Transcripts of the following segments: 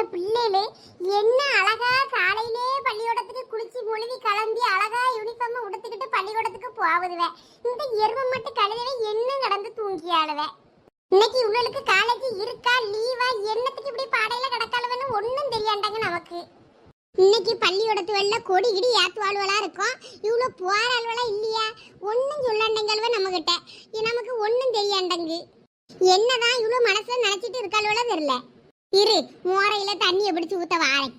இந்த பிள்ளைகளு என்ன அழகா காலையிலே பள்ளிக்கூடத்துக்கு குளிச்சு முழுகி கிளம்பி அழகா யூனிஃபார்ம் உடுத்துக்கிட்டு பள்ளிக்கூடத்துக்கு போகுதுவேன் இந்த எருமை மட்டும் கழுதவே என்ன தூங்கி தூங்கியாளுவே இன்னைக்கு இவங்களுக்கு காலேஜ் இருக்கா லீவா என்னத்துக்கு இப்படி பாடையில கிடக்காளுவன்னு ஒன்றும் தெரியாண்டாங்க நமக்கு. இன்னைக்கு பள்ளியோடத்து வெள்ள கொடி கிடி ஏத்துவாளுவலா இருக்கும். இவ்வளோ போறாள்வலா இல்லையா? ஒன்றும் சொல்லாண்டங்களவ நம்ம கிட்ட நமக்கு ஒன்றும் தெரியாண்டங்கு. என்னதான் இவ்வளோ மனசுல நினைச்சிட்டு இருக்காளுவலா தெரியல. இரு மோரையில தண்ணியை பிடிச்சு ஊத்த வாரேன்.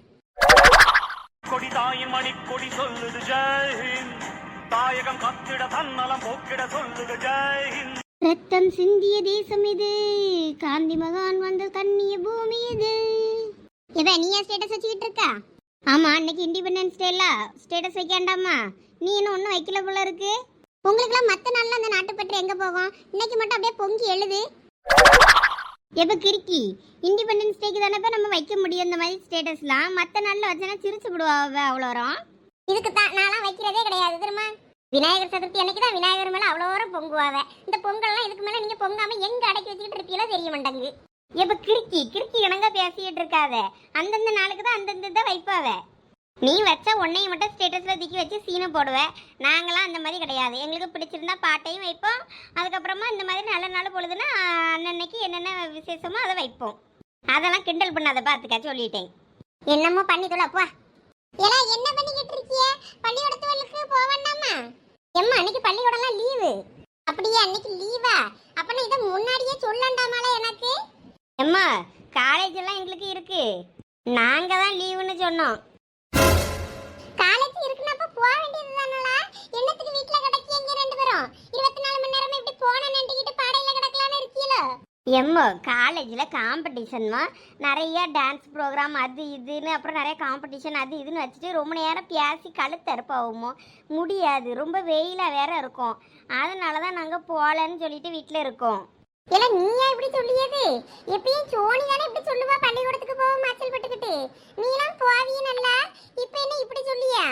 கொடி தாயின் மணிக்கொடி சொல்லுது ஜெய்ஹிந்த் தாயகம் கத்திட தன்னலம் போக்கிட சொல்லுது ஜெய்ஹிந்த் ரத்தம் சிந்திய தேசம் இது. காந்தி மகான் வந்த கண்ணிய பூமி இது. இவ நீ ஸ்டேட்டஸ் வச்சுக்கிட்டு இருக்கா? ஆமா அன்னைக்கு இண்டிபெண்டன்ஸ் டேல ஸ்டேட்டஸ் வைக்காண்டாமா? நீ இன்னும் ஒன்றும் வைக்கல போல இருக்கு. உங்களுக்குலாம் மற்ற நாள்ல அந்த நாட்டுப்பற்று எங்க போகும்? இன்னைக்கு மட்டும் அப்படியே பொங்கி எழுது. எப்போ கிறுக்கி? இண்டிபெண்டன்ஸ் டேக்கு தானே நம்ம வைக்க முடியும் இந்த மாதிரி ஸ்டேட்டஸ்லாம் மற்ற நாளில் வச்சனா சிரிச்சு விடுவா அவ்வளோ வரும். இதுக்கு தான் நான்லாம் வைக்கிறதே கிடையாது தெரியுமா? விநாயகர் சதுர்த்தி அன்னைக்கு தான் விநாயகர் மேலே அவ்வளோ வரும் பொங்குவாவ இந்த பொங்கல்லாம் இதுக்கு மேலே நீங்கள் பொங்காமல் எங்கே அடக்கி வச்சுக்கிட்டு இருப்பீங்களோ தெரிய மாட்டாங்க எப்போ கிறுக்கி? கிறுக்கி இணங்க பேசிக்கிட்டு இருக்காத. அந்தந்த நாளுக்கு தான் அந்தந்த தான் வைப்பாவே நீ வச்ச உன்னையும் மட்டும் ஸ்டேட்டஸில் தூக்கி வச்சு சீனை போடுவேன் நாங்களாம் அந்த மாதிரி கிடையாது. எங்களுக்கு பிடிச்சிருந்தா பாட்டையும் வைப்போம். அதுக்கப்புறமா இந்த மாதிரி நல்ல நாள் பொழுதுனா அன்னன்னைக்கு என்னென்ன விசேஷமோ அதை வைப்போம். அதெல்லாம் கிண்டல் பண்ணாத பார்த்துக்க சொல்லிட்டேன். என்னமோ பண்ணி அப்பா எல்லாம் என்ன பண்ணிக்கிட்டு இருக்கிய? பள்ளிக்கூடத்துவலுக்கு போவேண்டாமா எம்மா அன்னைக்கு பள்ளிக்கூடம்லாம் லீவு. அப்படியே அன்னைக்கு லீவா? அப்பனா இதை முன்னாடியே சொல்லண்டாமால எனக்கு? எம்மா காலேஜ் எல்லாம் எங்களுக்கு இருக்கு. நாங்க தான் லீவுன்னு சொன்னோம். போக வேண்டியது என்னத்துக்கு வீட்ல கிடக்கீங்க ரெண்டு பேரும்? இருபத்தி நாலு மணி நேரம் இப்படி போன நின்றுக்கிட்டு பாடையில கிடக்கலான்னு இருக்கீங்களோ எம்மோ காலேஜில் காம்படிஷன்மா நிறைய டான்ஸ் ப்ரோக்ராம் அது இதுன்னு அப்புறம் நிறைய காம்படிஷன் அது இதுன்னு வச்சுட்டு ரொம்ப நேரம் பேசி கழுத்தறுப்பாகுமோ முடியாது. ரொம்ப வெயிலாக வேற இருக்கும். அதனால தான் நாங்கள் போகலன்னு சொல்லிட்டு வீட்டில் இருக்கோம். இல்ல நீயா இப்படி சொல்லியது? எப்பயும் சோனி தானே இப்படி சொல்லுவா? பள்ளிக்கூடத்துக்கு போக மாச்சல் பட்டுக்கிட்டு நீலாம் போவிய நல்லா இப்போ என்ன இப்படி சொல்லியா?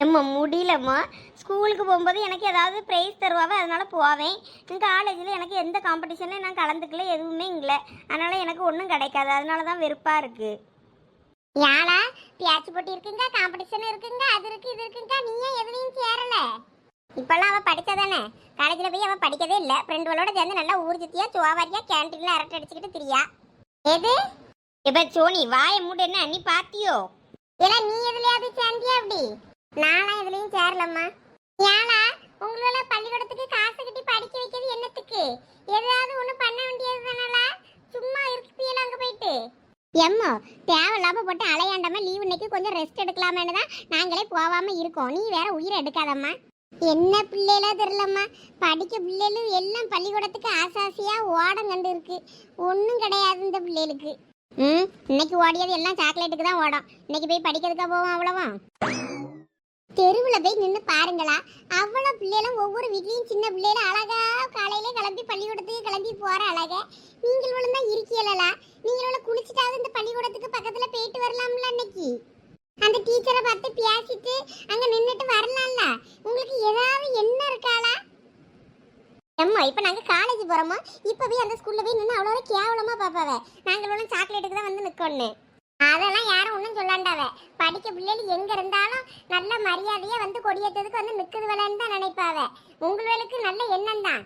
அம்மா முடியலம்மா. ஸ்கூலுக்கு போகும்போது எனக்கு ஏதாவது ப்ரைஸ் தருவாவே அதனால போவேன். காலேஜில் எனக்கு எந்த காம்படிஷன்லையும் நான் கலந்துக்கல எதுவுமே இல்லை. அதனால எனக்கு ஒன்றும் கிடைக்காது. அதனால தான் வெறுப்பாக இருக்கு. யாழா பேச்சு போட்டி இருக்குங்க காம்படிஷன் இருக்குங்க அது இருக்கு இது இருக்குங்க. நீ ஏன் எதுலையும் சேரல? இப்பெல்லாம் அவ படிச்சதானே காலேஜில் போய் அவ படிக்கவே இல்லை. ஃப்ரெண்டுகளோட சேர்ந்து நல்லா ஊர் சுத்தியா சுவாவாரியா கேன்டீன்ல அரட்டை அடிச்சுக்கிட்டு திரியா. எது? இப்ப சோனி வாயை மூடு என்ன? நீ பாத்தியோ இல்ல நீ எதுலயாவது சேர்ந்தியா அப்படி? நானா எதுலயும் சேரலம்மா. ஏலா உங்களால பள்ளிக்கூடத்துக்கு காசு கட்டி படிக்க வைக்கிறது என்னத்துக்கு? ஏதாவது ஒண்ணு பண்ண வேண்டியது தானடா சும்மா இருக்கீங்களா அங்க போயிட்டு? எம்மோ தேவையில்லாம போட்டு அலையாண்டாம லீவ் இன்னைக்கு கொஞ்சம் ரெஸ்ட் எடுக்கலாமேன்னு தான் நாங்களே போகாம இருக்கோம். நீ வேற உயிரை எடுக்காதம்மா. என்ன பிள்ளைகளா தெரியலம்மா. படிக்க பிள்ளைகளும் எல்லாம் பள்ளிக்கூடத்துக்கு ஆசாசியா ஓடம் கண்டு இருக்கு. ஒன்றும் கிடையாது இந்த பிள்ளைகளுக்கு. ம் இன்னைக்கு ஓடியது எல்லாம் சாக்லேட்டுக்கு தான் ஓடும். இன்னைக்கு போய் படிக்கிறதுக்கா போவோம் அவ்வளோவா? தெருவில் போய் நின்று பாருங்களா. அவ்வளோ பிள்ளைகளும் ஒவ்வொரு வீட்லேயும் சின்ன பிள்ளைகளும் அழகா காலையில கிளம்பி பள்ளிக்கூடத்துக்கு கிளம்பி போகிற அழகா. நீங்களும் தான் இருக்கீங்களா? நீங்களும் குளிச்சுட்டாவது இந்த பள்ளிக்கூடத்துக்கு பக்கத்தில் போயிட்டு வரலாம்ல அன்னைக்கு? அந்த டீச்சரை பார்த்து பேசிட்டு அங்கே நின்றுட்டு வரலாம்ல. உங்களுக்கு ஏதாவது என்ன இருக்காளா? அம்மா இப்போ நாங்கள் காலேஜ் போகிறோமோ இப்போ போய் அந்த ஸ்கூலில் போய் நின்று அவ்வளோ கேவலமாக பாப்பாவ நாங்கள் சாக்லேட்டுக்கு தான் வந்து நிக்கணும் அதெல்லாம் யாரும் ஒன்றும் சொல்லாண்டாவ. படிக்க பிள்ளைகள் எங்க இருந்தாலும் நல்ல மரியாதையா வந்து கொடியேற்றதுக்கு வந்து நிக்குது வேலைன்னு தான் நினைப்பாவ. உங்களுக்கு நல்ல எண்ணம் தான்.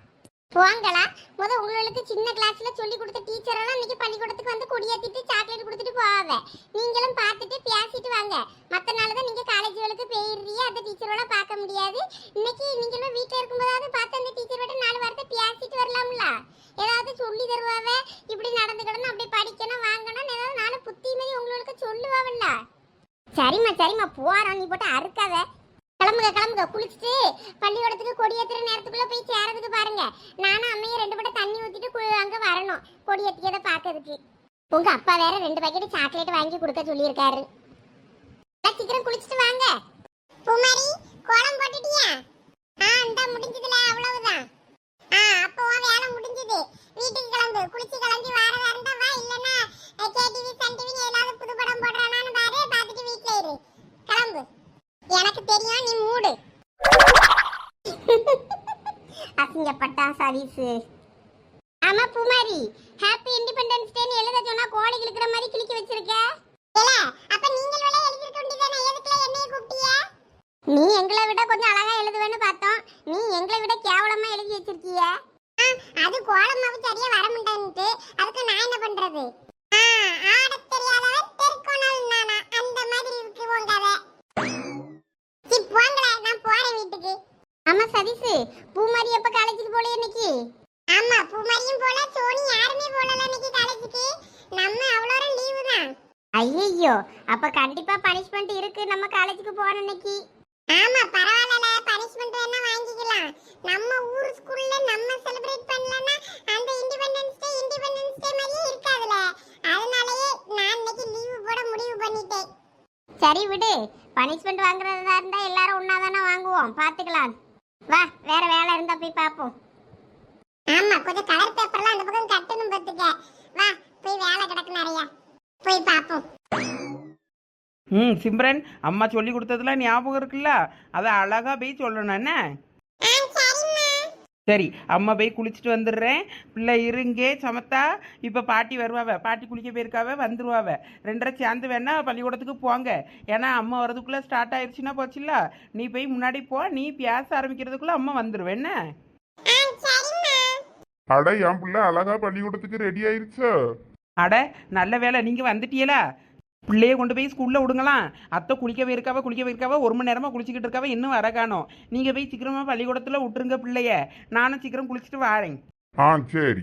போங்களா முத உங்களுக்கு சின்ன கிளாஸ்ல சொல்லி கொடுத்த டீச்சரெல்லாம் இன்னைக்கு பள்ளிக்கூடத்துக்கு வந்து கொடியேற்றிட்டு சாக்லேட் கொடுத்துட்டு போவாங்க நீங்களும் பார்த்துட்டு பேசிட்டு வாங்க. மற்ற நாள் தான் நீங்க காலேஜுகளுக்கு போயிடுறீங்க. அந்த டீச்சரோட பார்க்க முடியாது. இன்னைக்கு நீங்களும் வீட்டில் இருக்கும்போதாவது பார்த்து அந்த டீச்சரோட நாலு வாரத்தை பேசிட்டு வரலாம்ல. ஏதாவது சொல்லி தருவாவ? இப்படி நடந்துக்கணும் அப்படி படிக்கணும் வாங்கணும் ஏதாவது நானும் புத்தி மாதிரி உங்களுக்கு சொல்லுவாவல்ல? சரிம்மா சரிம்மா போறோம். நீ போட்டு அறுக்காத. கிளம்புங்க கிளம்புங்க. குளிச்சுட்டு பள்ளிக்கூடத்துக்கு கொடியேற்றுற நேரத்துக்குள்ள போய் சேரதுக்கு பாருங்க. நானும் அம்மையும் ரெண்டு பட்டம் தண்ணி ஊத்திட்டு கு- அங்க வரணும். கொடியேற்றியதை பார்க்கறதுக்கு. உங்க அப்பா வேற ரெண்டு பாக்கெட் சாக்லேட் வாங்கி கொடுக்க சொல்லியிருக்காரு. சீக்கிரம் குளிச்சுட்டு வாங்க. குமரி கோலம் போட்டுட்டியா? ஆ இந்த முடிஞ்சதுல. அவ்வளவுதான். அப்பவும் அப்போ வேலை முடிஞ்சது. வீட்டுக்கு கிளம்பு. குளிச்சு கிளம்பி வாரதா இருந்தா வா. இல்லனா கேடிவி சன் டிவி ஏதாவது புது படம் போடுறானான்னு பாரு. பார்த்துட்டு வீட்ல இரு. கிளம்பு. எனக்கு தெரியும் நீ மூடு. அசிங்கப்பட்டா சர்வீஸ் ஆமா புமாரி. ஹாப்பி இண்டிபெண்டன்ஸ் டேன்னு எழுத சொன்னா கோழி கிழக்கிற மாதிரி கிழிக்க வச்சிருக்க. அப்ப நீங்கள் வேலை எழுதிருக்க வேண்டியதானே எதுக்குல என்னைய நீ எங்களை விட கொஞ்சம் அழகா எழுதுவேன்னு பார்த்தோம். நீ எங்களை விட கேவலமா எழுதி வச்சிருக்கிய அது கோலமாவு சரியா வர மாட்டேன்ட்டு அதுக்கு நான் என்ன பண்றது? ஆடத் தெரியாதவன் தெற்கோணல் நானா அந்த மாதிரி இருக்கு உன் கதை. சி போங்களே நான் போறேன் வீட்டுக்கு. ஆமா சதீஷ். பூமாரி எப்ப காலேஜுக்கு போல இன்னைக்கு? ஆமா பூமாரியும் போல சோனி யாருமே போலல இன்னைக்கு காலேஜுக்கு நம்ம அவ்வளோ லீவு தான். ஐயோ அப்ப கண்டிப்பா பனிஷ்மெண்ட் இருக்கு நம்ம காலேஜுக்கு போன இன்னைக்கு. ஆமா பரவாயில்ல பனிஷ்மெண்ட் வேணா வாங்கிக்கலாம். நம்ம ஊர் ஸ்கூல்ல நம்ம செலிப்ரேட் பண்ணலனா அந்த இண்டிபெண்டன்ஸ் டே இண்டிபெண்டன்ஸ் டே மாதிரியே இருக்காதுல. அதனாலயே நான் இன்னைக்கு லீவு போட முடிவு பண்ணிட்டேன். சரி விடு. பனிஷ்மெண்ட் வாங்குறதா இருந்தா எல்லாரும் ஒண்ணாதானே வாங்குவோம். பாத்துக்கலாம். வா வேற வேலை இருந்தா போய் பாப்போம். ஆமா கொஞ்சம் கலர் பேப்பர்லாம் அந்த பக்கம் கட்டணும் பாத்துக்க. வா போய் வேலை கிடக்கு நிறைய. போய் பாப்போம். ம் சிம்ரன் அம்மா சொல்லி கொடுத்ததுல ஞாபகம் இருக்குல்ல? அதை அழகா போய் சொல்லணும் என்ன? சரி அம்மா போய் குளிச்சுட்டு வந்துடுறேன். பிள்ளை இருங்கே சமத்தா. இப்போ பாட்டி வருவாவ. பாட்டி குளிக்க போயிருக்காவ வந்துருவாவ. ரெண்டரை சேர்ந்து வேணா பள்ளிக்கூடத்துக்கு போங்க. ஏன்னா அம்மா வரதுக்குள்ளே ஸ்டார்ட் ஆயிடுச்சுன்னா போச்சுல்ல? நீ போய் முன்னாடி போ. நீ பேச ஆரம்பிக்கிறதுக்குள்ள அம்மா வந்துருவேன் என்ன? அட என் பிள்ளை அழகா பள்ளிக்கூடத்துக்கு ரெடி ஆயிருச்சோ. அட நல்ல வேலை நீங்கள் வந்துட்டியலா? பிள்ளைய கொண்டு போய் ஸ்கூலில் விடுங்களாம் அத்தை குளிக்க போயிருக்காவ குளிக்க போயிருக்காவ ஒரு மணி நேரமாக குளிச்சுக்கிட்டு இருக்காவ இன்னும் வர காணோம். நீங்கள் போய் சீக்கிரமாக பள்ளிக்கூடத்தில் விட்டுருங்க பிள்ளைய. நானும் சீக்கிரம் குளிச்சுட்டு வாரேன். ஆ சரி.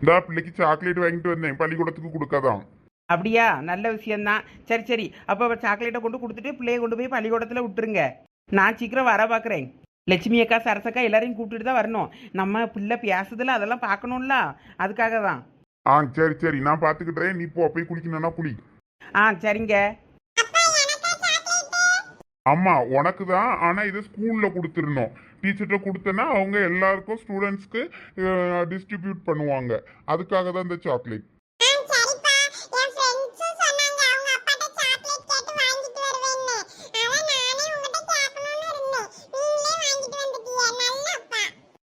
இந்த பிள்ளைக்கு சாக்லேட் வாங்கிட்டு வந்தேன். பள்ளிக்கூடத்துக்கு கொடுக்கதான் அப்படியா? நல்ல விஷயம்தான். சரி சரி. அப்போ சாக்லேட்டை கொண்டு கொடுத்துட்டு பிள்ளைய கொண்டு போய் பள்ளிக்கூடத்தில் விட்டுருங்க. நான் சீக்கிரம் வர பார்க்குறேன் லட்சுமி அக்கா சரசக்கா எல்லாரையும் கூப்பிட்டுட்டு தான் வரணும். நம்ம பிள்ளை பேசுதில்ல அதெல்லாம் பார்க்கணும்ல. அதுக்காக தான் ஆ சரி சரி. நான் பார்த்துக்கிட்டேன் நீ போ போய் குளிக்கணும்னா குளி. ஆ சரிங்க. அம்மா உனக்கு தான் ஆனா இது ஸ்கூல்ல கொடுத்துருந்தோம் டீச்சர்கிட்ட கொடுத்தனா அவங்க எல்லாருக்கும் ஸ்டூடெண்ட்ஸ்க்கு டிஸ்ட்ரிபியூட் பண்ணுவாங்க. அதுக்காக தான் இந்த சாக்லேட்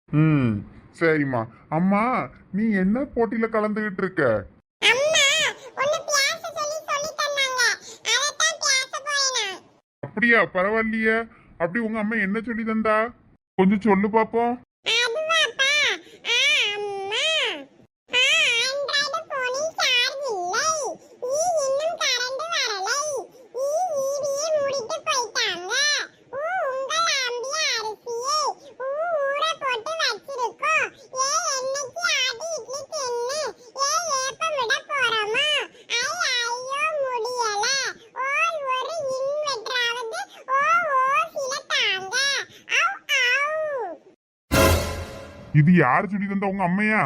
ம் சரிம்மா. அம்மா நீ என்ன போட்டியில கலந்துகிட்டு இருக்க? அப்படியா பரவாயில்லையே. அப்படி உங்க அம்மா என்ன சொல்லி தந்தா? கொஞ்சம் சொல்லு பாப்போம். இது யார் சொல்லி தந்தா உங்க அம்மையா?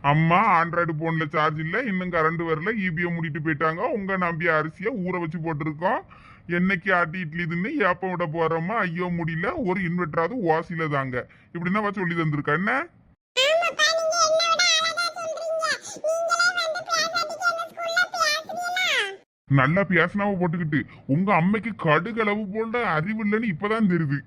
அம்மா. ஆண்ட்ராய்டு போன்ல சார்ஜ் இல்ல இன்னும் கரண்ட் வரல இபிஎம் மூடிட்டு போயிட்டாங்க. உங்க நம்பிய அரிசியை ஊற வச்சு போட்டிருக்கோம். என்னைக்கு ஆட்டி இட்லி தின்னு ஏப்பம் விட போறோமா ஐயோ முடியல. ஒரு இன்வெர்டராவது ஓசில தாங்க. இப்படின்னா சொல்லி தந்திருக்கா. என்ன? நல்லா பேசினாவ போட்டுக்கிட்டு உங்க அம்மைக்கு கடுகளவு போல அறிவு இல்லைன்னு இப்பதான் தெரியுது.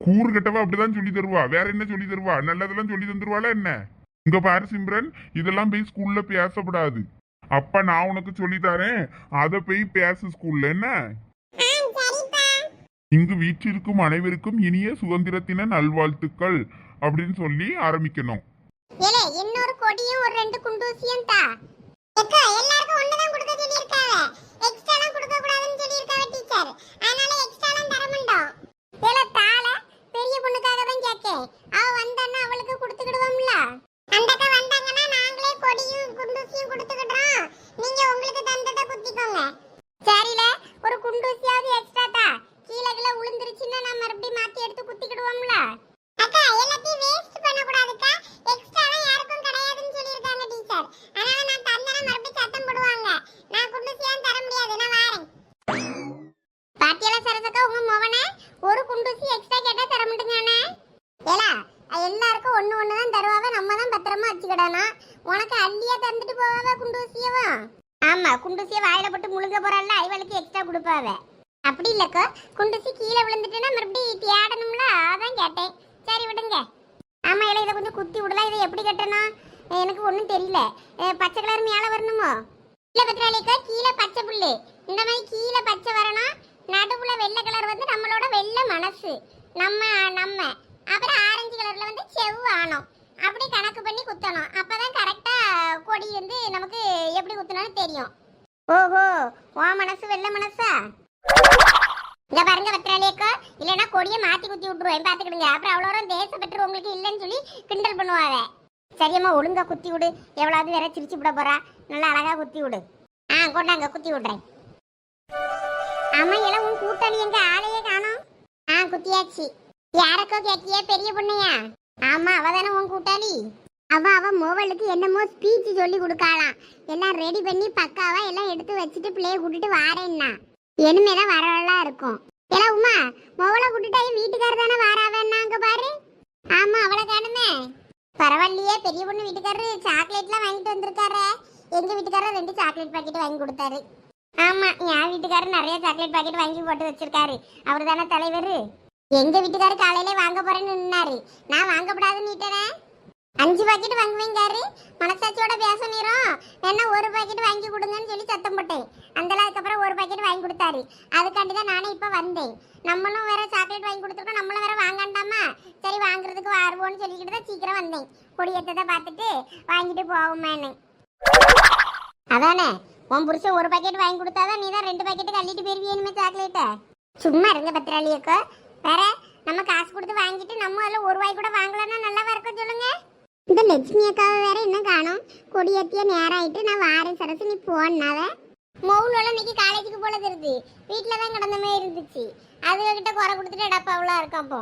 கூறு கட்டவா அப்படிதான் சொல்லி தருவா. வேற என்ன சொல்லி தருவா? நல்லதெல்லாம் சொல்லி தந்துருவாளா என்ன? இங்க பாரு சிம்ரன் இதெல்லாம் போய் ஸ்கூல்ல பேசப்படாது. அப்ப நான் உனக்கு சொல்லி தரேன். அத போய் பேசு ஸ்கூல்ல என்ன? இங்கு வீற்றிருக்கும் அனைவருக்கும் இனிய சுதந்திரத்தின நல்வாழ்த்துக்கள் அப்படின்னு சொல்லி ஆரம்பிக்கணும். இன்னொரு கொடியும் ஒரு ரெண்டு குண்டூசியும் தா. எல்லாருக்கும் ஒண்ணுதான் கொடுக்க சொல்லியிருக்காங்க எக்ஸ்ட்ராலாம் கொடுக்க கூடாதுன்னு சொல்லியிருக்காங்க டீச்சர் அதனால எக்ஸ்ட்ராலாம் தர மாட்டோம். ஏல தாள பெரிய பொண்ணுக்காக தான் கேக்கேன். அவ வந்தான்னா அவளுக்கு கொடுத்துக்கிடுவோம்ல. அந்த அக்கா வந்தாங்கன்னா கொடியும் குண்டூசியும் கொடுத்துக்கிடுறோம் நீங்க உங்களுக்கு தந்ததை குத்திக்கோங்க. சரில ஒரு குண்டூசியாவது எக்ஸ்ட்ரா தா. கீழே கீழே உளுந்துருச்சுன்னா நான் மறுபடியும் மாத்தி எடுத்து குத்திக்கிடுவோம் அக்கா எல்லாத்தையும் வேஸ்ட் பண்ண கூடாதுக்கா எக்ஸ்ட்ரா யாருக்கும் கிடையாதுன்னு சொல்லியிருக்காங்க டீச்சர் அதனால நான் தந்தன மறுபடியும் சத்தம் போடுவாங்க நான் குண்டூசியான் தர முடியாது நான் வாரேன் பாத்தியல சரசக்கா உங்க மவனே ஒரு குண்டூசி எக்ஸ்ட்ரா கேட்டா தர மாட்டேங்கானே ஏலா எல்லாருக்கும் ஒண்ணு ஒண்ணு தான் தருவாவ நம்ம தான் பத்திரமா வச்சுக்கிடணும் உனக்கு அள்ளியா தந்துட்டு போவாவ குண்டூசியவா ஆமா குண்டூசிய வாயில போட்டு முழுங்க போறாள்ல ஐவளுக்கு எக்ஸ்ட்ரா கொடுப்பாவ அப்படி இல்லக்கோ குண்டூசி கீழே விழுந்துட்டுன்னா மறுபடியும் தேடணும்ல அதான் கேட்டேன் ஆமா இல்லை இதை கொஞ்சம் குத்தி விடலாம். இதை எப்படி கட்டணும்? எனக்கு ஒன்றும் தெரியல. பச்சை கலர் மேலே வரணுமோ? இல்லை பத்திராளிக்கா கீழே பச்சை புல்லு இந்த மாதிரி கீழே பச்சை வரணும். நடுவுல வெள்ளை கலர் வந்து நம்மளோட வெள்ளை மனசு. நம்ம நம்ம. அப்புறம் ஆரஞ்சு கலர்ல வந்து செவ்வானம் அப்படி கணக்கு பண்ணி குத்தணும். அப்பதான் கரெக்டா கொடி வந்து நமக்கு எப்படி குத்தணும்னு தெரியும். ஓஹோ ஓ மனசு வெள்ளை மனசா? இங்க பாருங்க பத்திராளியக்கோ இல்லைன்னா கொடியை மாத்தி குத்தி விட்டுருவேன். பாத்துக்கிடுங்க அப்புறம் அவ்வளோ தேசப்பற்று உங்களுக்கு இல்லைன்னு சொல்லி கிண்டல் பண்ணுவாங்க சரியம்மா ஒழுங்கா குத்தி விடு. எவ்வளவு வேற சிரிச்சு விட போறா. நல்லா அழகா குத்தி விடு. ஆ கொண்டாங்க குத்தி விடுறேன். ஆமா எல்லாம் உன் கூட்டாளி எங்க? ஆளையே காணோம். ஆ குத்தியாச்சு. யாரக்கோ கேட்டியே பெரிய பொண்ணையா? ஆமா அவ தானே உன் கூட்டாளி. அவ அவ மோவலுக்கு என்னமோ ஸ்பீச் சொல்லி கொடுக்காளாம். எல்லாம் ரெடி பண்ணி பக்காவா எல்லாம் எடுத்து வச்சுட்டு பிள்ளைய கூட்டிட்டு வாரேன்னா. இனிமேதான் வரவெல்லாம் இருக்கும். எல்லாம் உமா மொவளை கூட்டிட்டு வீட்டுக்காரர் தானே வாராவேன்னாங்க பாரு. ஆமா அவளை காணுமே. பரவாயில்லையே பெரிய பொண்ணு வீட்டுக்காரரு சாக்லேட்லாம் வாங்கிட்டு வந்திருக்காரு. எங்க வீட்டுக்காரர் ரெண்டு சாக்லேட் பாக்கெட் வாங்கி கொடுத்தாரு. ஆமா என் வீட்டுக்காரர் நிறைய சாக்லேட் பாக்கெட் வாங்கி போட்டு வச்சிருக்காரு. அவர் தானே தலைவர். எங்க வீட்டுக்காரர் காலையில வாங்க போறேன்னு நின்னாரு. நான் வாங்கப்படாதுன்னு அஞ்சு பாக்கெட் வாங்குவீங்காரு மனசாட்சியோட பேச நேரம் வேணா ஒரு பாக்கெட் வாங்கி கொடுங்கன்னு சொல்லி சத்தம் போட்டேன். அந்த அதுக்கப்புறம் ஒரு பாக்கெட் வாங்கி கொடுத்தாரு. அதுக்காண்டி தான் நானே இப்போ வந்தேன். நம்மளும் வேற சாக்லேட் வாங்கி கொடுத்துருக்கோம். நம்மளும் வேற வாங்கண்டாமா? சரி வாங்குறதுக்கு வருவோம்னு சொல்லிக்கிட்டு தான் சீக்கிரம் வந்தேன். கொடியேற்றதை பார்த்துட்டு வாங்கிட்டு போவோமேன்னு. அதானே? உன் புருஷன் ஒரு பாக்கெட் வாங்கி கொடுத்தாதான் நீ தான் ரெண்டு பாக்கெட் கள்ளிட்டு போயிருவியனுமே சாக்லேட்டை சும்மா இருங்க பத்திராளியக்கோ. வேற நம்ம காசு கொடுத்து வாங்கிட்டு நம்ம அதில் ஒரு வாய் கூட வாங்கலன்னா நல்லாவா இருக்கும் சொல்லுங்க. இந்த லட்சுமி அக்காவை வேற என்ன காணும். கொடியேற்றிய நேரம் ஆயிட்டு நான் வாரேன் சரசு நீ போனாவ மௌலோல இன்னைக்கு காலேஜுக்கு போல இருக்கு வீட்டில் தான் கிடந்த மாதிரி இருந்துச்சு. அதுகிட்ட குறை கொடுத்துட்டு டப்பாவுலாம் இருக்கும் அப்போ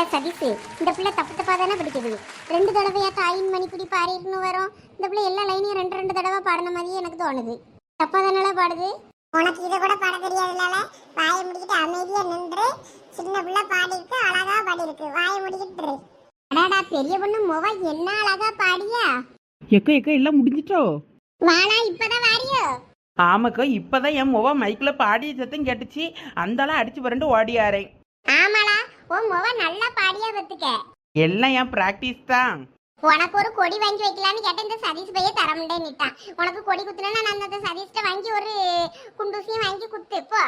இல்ல சதீஷ் இந்த பிள்ளை தப்பு தப்பா தானே படிக்குது ரெண்டு தடவையா தாயின் மணிக்குடி பாரின்னு வரும். இந்த பிள்ளை எல்லா லைனையும் ரெண்டு ரெண்டு தடவை பாடின மாதிரியே எனக்கு தோணுது. தப்பா தானே பாடுது? உனக்கு இதை கூட பாட தெரியாதுனால வாயை முடிக்கிட்டு அமைதியா நின்று சின்ன பிள்ளை பாடிருக்கு அழகா பாடிருக்கு வாயை முடிக்கிட்டு. அடாடா பெரிய பொண்ணு முவ என்ன அழகா பாடியா? எக்கோ எக்கோ எல்லாம் முடிஞ்சிட்டோ வாளா இப்பதான் வாரியோ ஆமாக்கா இப்பதான் என் முவ மைக்கில் பாடிய சத்தம் கேட்டுச்சு. அந்தாலும் அடிச்சு புரண்டு ஓடியாரேன். ஆமாடா உன் முவ நல்லா பாடியா பத்துக்க எல்லாம் என் ப்ராக்டிஸ் தான். உனக்கு ஒரு கொடி வாங்கி வைக்கலான்னு கேட்ட இந்த சதீஷ் பைய தர முடியேன்னுட்டான் உனக்கு கொடி குத்துனா நான் அந்த சதீஷ்ட வாங்கி ஒரு குண்டூசியும் வாங்கி குத்து போ.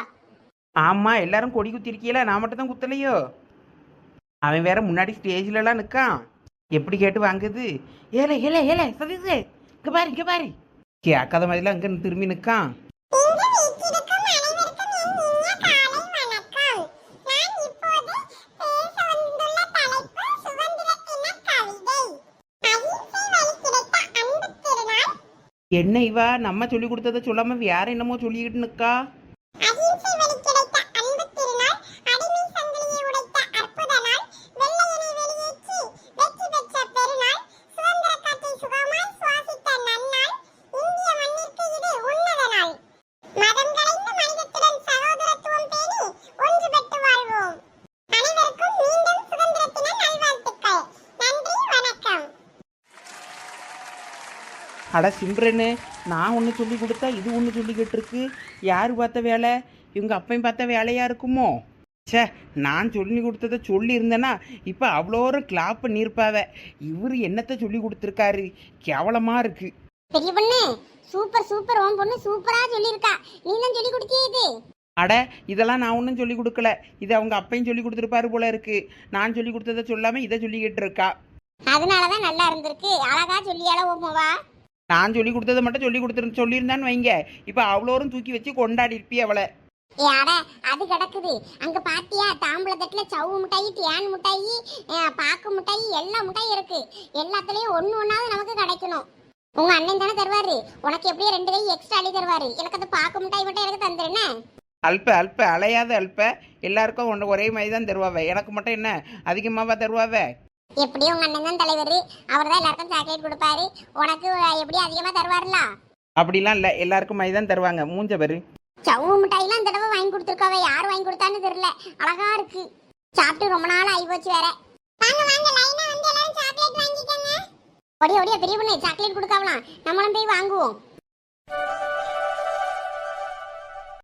ஆமா எல்லாரும் கொடி குத்திருக்கீல நான் மட்டும் தான் குத்தலையோ? அவன் வேற முன்னாடி ஸ்டேஜ்லலாம் நிற்கான் எப்படி கேட்டு வாங்குது? ஏலே ஏலே ஏலே சதீஷ் இங்க பாரு இங்க பாரு. கேட்காத மாதிரிலாம் அங்க திரும்பி நிற்கான் இங்கு வீற்றிருக்கும் அனைவருக்கும் என் இனிய காலை வணக்கம். நான் இப்போது பேச வந்துள்ள தலைப்பு சுதந்திரத்தின கவிதை. அகிம்சை வழி கிடைத்த அன்புத் திருநாள். என்ன இவா? நம்ம சொல்லி கொடுத்ததை சொல்லாம வேற என்னமோ சொல்லிக்கிட்டு நிற்கா அட சிம்ரனு நான் ஒன்று சொல்லி கொடுத்தா இது ஒன்று சொல்லிக்கிட்டு இருக்கு யார் பார்த்த வேலை? இவங்க அப்பையும் பார்த்த வேலையா இருக்குமோ? ச்சே நான் சொல்லி கொடுத்ததை சொல்லி இருந்தேன்னா இப்போ அவ்வளோரும் கிளாப் பண்ணியிருப்பாவ இவர் என்னத்தை சொல்லி கொடுத்துருக்காரு? கேவலமாக இருக்கு. பெரிய பொண்ணு சூப்பர் சூப்பர் உன் பொண்ணு சூப்பரா சொல்லியிருக்கா. நீ தான் சொல்லி கொடுத்தியே இது. அட இதெல்லாம் நான் ஒன்றும் சொல்லி கொடுக்கல. இது அவங்க அப்பையும் சொல்லி கொடுத்துருப்பாரு போல இருக்கு. நான் சொல்லி கொடுத்ததை சொல்லாமல் இதை சொல்லிக்கிட்டு இருக்கா அதனாலதான் நல்லா இருந்திருக்கு. அழகா சொல்லியால ஓமோவா நான் சொல்லி கொடுத்ததை மட்டும் சொல்லி கொடுத்துரு சொல்லியிருந்தான்னு வைங்க. இப்போ அவ்வளோரும் தூக்கி வச்சு கொண்டாடி இருப்பி அவளை. ஏ அட அது கிடக்குது. அங்க பாத்தியா தாம்பள தட்டுல சவ்வு மிட்டாயி தேன் மிட்டாயி பாக்கு மிட்டாயி எல்லா மிட்டாயும் இருக்கு. எல்லாத்துலயும் ஒண்ணு ஒண்ணாவது நமக்கு கிடைக்கணும். உங்க அண்ணன் தானே தருவாரு. உனக்கு எப்படியும் ரெண்டு கை எக்ஸ்ட்ரா அள்ளி தருவாரு. எனக்கு அந்த பாக்கு மிட்டாய் மட்டும் எனக்கு தந்துருன்னு. அல்ப அல்ப அலையாத அல்ப. எல்லாருக்கும் ஒன்று ஒரே மாதிரி தான் தருவாவ. எனக்கு மட்டும் என்ன? அதிகமாவா தருவாவ? எப்படியும் உங்க அண்ணன் தான் தலைவர். அவர் தான் எல்லாருக்கும் சாக்லேட் கொடுப்பாரு. உனக்கு எப்படியும் அதிகமா தருவாருல? அப்படிலாம் இல்லை. எல்லாருக்கும் மாதிரி தான் தருவாங்க. மூஞ்ச பாரு. சவ்வு மிட்டாய்லாம் இந்த தடவை வாங்கி கொடுத்துருக்காவ? யார் வாங்கி கொடுத்தான்னு தெரியல. அழகா இருக்கு. சாப்பிட்டு ரொம்ப நாள் ஆகி போச்சு வேற. வாங்க வாங்க லைனா வந்து எல்லாரும் சாக்லேட் வாங்கிக்கங்க. ஒடிய ஒடிய பெரிய பொண்ணு சாக்லேட் கொடுக்கலாம் நம்மளும் போய் வாங்குவோம்.